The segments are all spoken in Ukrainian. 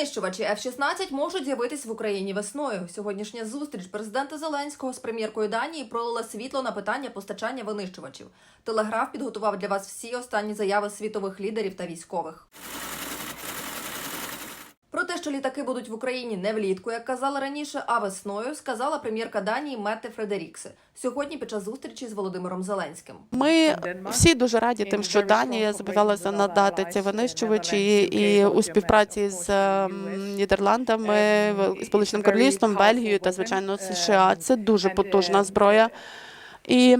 Винищувачі F-16 можуть з'явитись в Україні весною. Сьогоднішня зустріч президента Зеленського з прем'єркою Данії пролила світло на питання постачання винищувачів. Телеграф підготував для вас всі останні заяви світових лідерів та військових. Про те, що літаки будуть в Україні не влітку, як казали раніше, а весною, сказала прем'єрка Данії Метте Фредеріксе сьогодні під час зустрічі з Володимиром Зеленським. Ми всі дуже раді тим, що Данія зобов'язалася надати ці винищувачі і у співпраці з ем, Нідерландами, Сполученим Королівством, Бельгією та звичайно США. Це дуже потужна зброя. І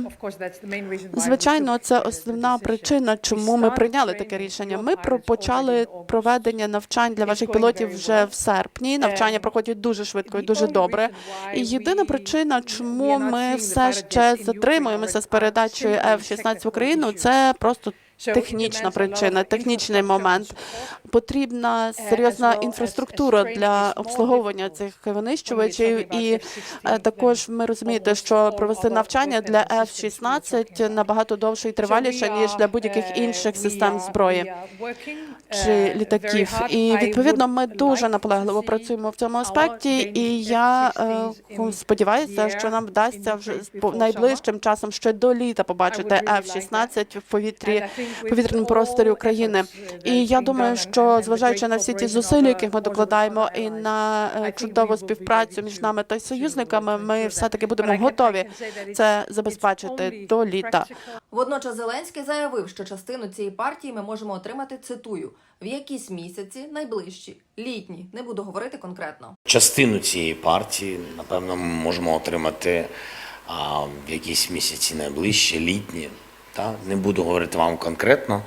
звичайно, це основна причина, чому ми прийняли таке рішення. Ми почали проведення навчань для ваших пілотів вже в серпні. Навчання проходять дуже швидко і дуже добре. І єдина причина, чому ми все ще затримуємося з передачею F-16 в Україну, це просто технічна причина, технічний момент. Потрібна серйозна інфраструктура для обслуговування цих винищувачів, і е, також ми розумієте, що провести навчання для F-16 набагато довше і триваліше ніж для будь-яких інших систем зброї чи ліків. І відповідно ми дуже наполегливо працюємо в цьому аспекті. І я е, сподіваюся, що нам вдасться вже найближчим часом ще до літа побачити F-16 в повітрі повітряному просторі України. І я думаю, що зважаючи на всі ті зусилля, яких ми докладаємо, і на е, чудову співпрацю між нами та союзниками, ми все таки будемо готові це забезпечити до літа. Водночас Зеленський заявив, що частину цієї партії ми можемо отримати цитую в якісь місяці, найближчі, літні. Не буду говорити конкретно. Частину цієї партії, напевно, ми можемо отримати а, в якісь місяці найближчі, літні. Та? Не буду говорити вам конкретно.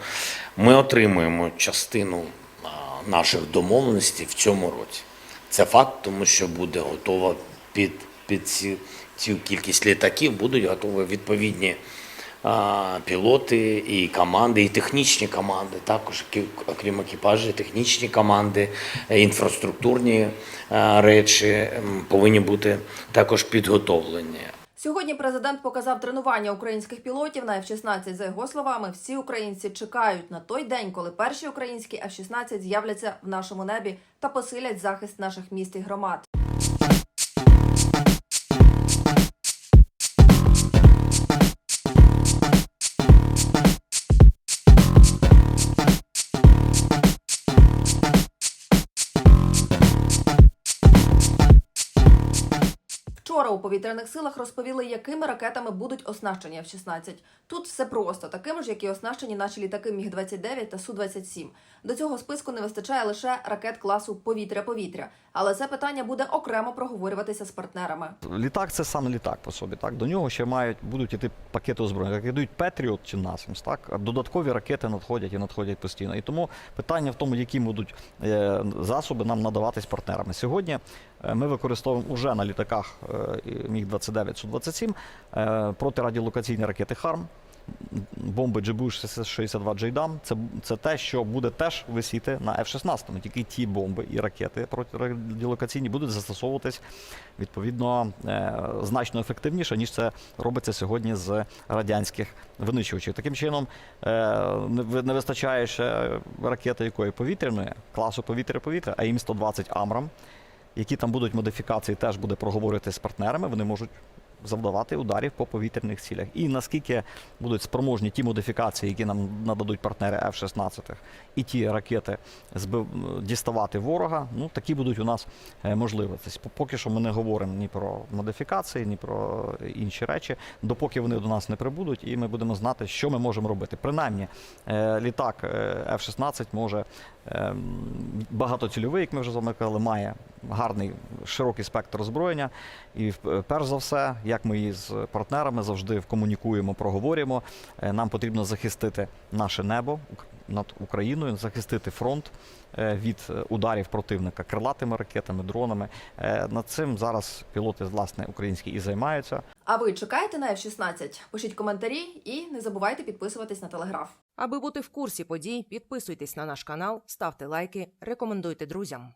Ми отримуємо частину а, наших домовленостей в цьому році. Це факт, тому що буде готова під, під ці, цю кількість літаків, будуть готові відповідні а, пілоти і команди, і технічні команди, також окрім екіпажів, технічні команди, е, інфраструктурні е, речі повинні бути також підготовлені. Сьогодні президент показав тренування українських пілотів на F-16. За його словами, всі українці чекають на той день, коли перші українські F-16 з'являться в нашому небі та посилять захист наших міст і громад. Вчора у повітряних силах розповіли, якими ракетами будуть оснащені F-16. Тут все просто, такими ж, як і оснащені наші літаки Міг-29 та Су-27. До цього списку не вистачає лише ракет класу повітря-повітря. Але це питання буде окремо проговорюватися з партнерами. Літак це саме літак по собі. Так до нього ще мають будуть іти пакети озброєння. Як йдуть Петріот чи Насімс, так додаткові ракети надходять і надходять постійно. І тому питання в тому, які будуть е, засоби нам надаватись партнерами. Сьогодні е, ми використовуємо уже на літаках е, міг 29 су 27 е, протирадіолокаційні ракети ХАРМ. Бомби GBU-62 JDAM це, це те, що буде теж висіти на F-16. Тільки ті бомби і ракети протирадіолокаційні будуть застосовуватись відповідно е, значно ефективніше, ніж це робиться сьогодні з радянських винищувачів. Таким чином не вистачає ще ракети якої повітряної, класу повітря-повітря, а їм 120 Амрам, які там будуть модифікації, теж буде проговорити з партнерами. Вони можуть завдавати ударів по повітряних цілях. І наскільки будуть спроможні ті модифікації, які нам нададуть партнери F-16, і ті ракети збив, діставати ворога, ну такі будуть у нас е, можливості. Поки що ми не говоримо ні про модифікації, ні про інші речі, допоки вони до нас не прибудуть, і ми будемо знати, що ми можемо робити. Принаймні, е, літак е, F-16 може ем, багатоцільовий, як ми вже з вами казали, має гарний широкий спектр озброєння. І е, перш за все, як ми із партнерами завжди комунікуємо, проговорюємо, е, нам потрібно захистити наше небо над Україною, захистити фронт е, від ударів противника крилатими ракетами, дронами. Над цим зараз пілоти власне українські і займаються. А ви чекаєте на F-16? Пишіть коментарі і не забувайте підписуватись на телеграф. Аби бути в курсі подій, підписуйтесь на наш канал, ставте лайки, рекомендуйте друзям.